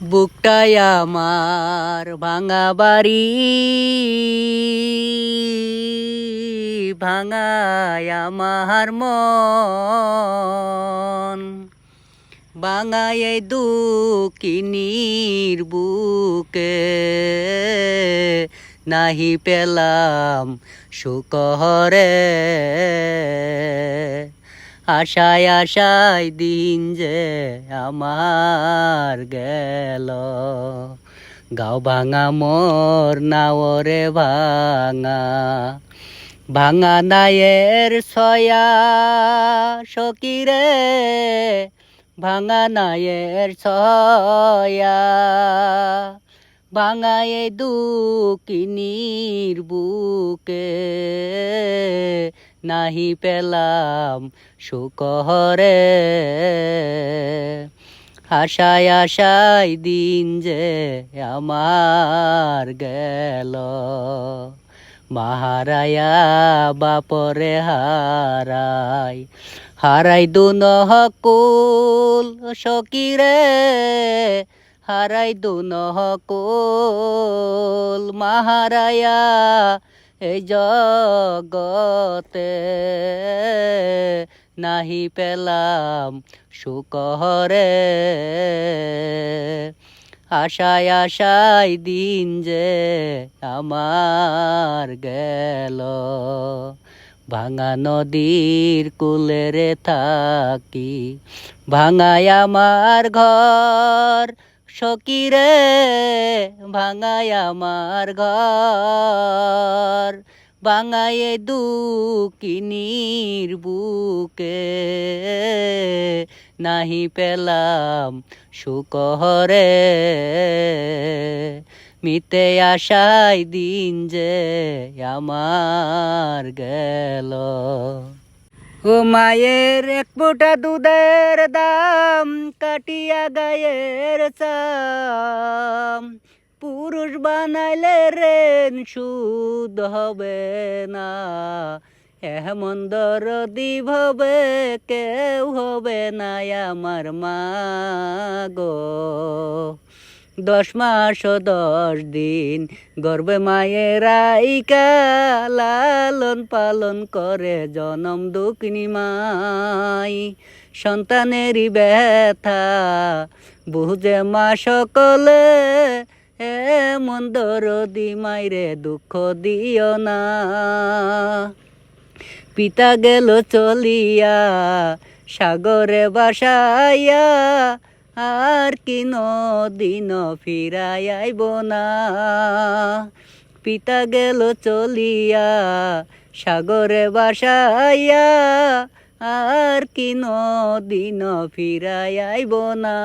বুকটাই আমার ভাঙা বাড়ি ভাঙায় আমার মন। এই দুকিনির বুকে নাহি পেলাম সুকহরে আশায় আশায় দিন যে আমার গেল। গাও ভাঙা মোর নাওরে ভাঙা। ভাঙা নায়ের ছয়া সকিরে ভাঙা নায়ের ছয়া। ভাঙা এই দুকিনির বুকে নাহি পেলাম সুকহরে আশায় আশায় দিন যে আমার গেল। মাহারায়া বাপরে হারাই। হারাই দু নহকুল সকিরে। হারাই দু নহকুল মাহারায়া এই জগতে নাহি পেলাম সুকহরে আশায় আশায় দিন যে আমার গেল। ভাঙা নদীর কুলেরে থাকি, ভাঙায় আমার ঘর সকিরে ভাঙায় আমার ঘর বাঙায় দুকিনির বুকে। নাহি পেলাম সুকহরে মিতে আশায় দিন যে আমার গেল। ও মায়ের এক ফোঁটা দুধের দাম, কাটিয়া গায়ের চাম। পুরুষ বানাইলে রেন সুদ হবে না এমন দরদি ভবে কেউ হবে না আমার মা গো। দশ মাস দশ দিন গর্বে মায়ের আইকা লালন পালন করে জনম দুঃখিনী মাই। সন্তানেরই ব্যথা বুঝে মা সকলে এমন দরদি মাইরে দুঃখ দিও না। পিতা গেল চলিয়া, সাগরে বাসাইয়া আর কি দিন ফিরাই আইব না। পিতা গেল চলিয়া সাগরে বাসাইয়া, আর কি দিন ফিরাই আইব না।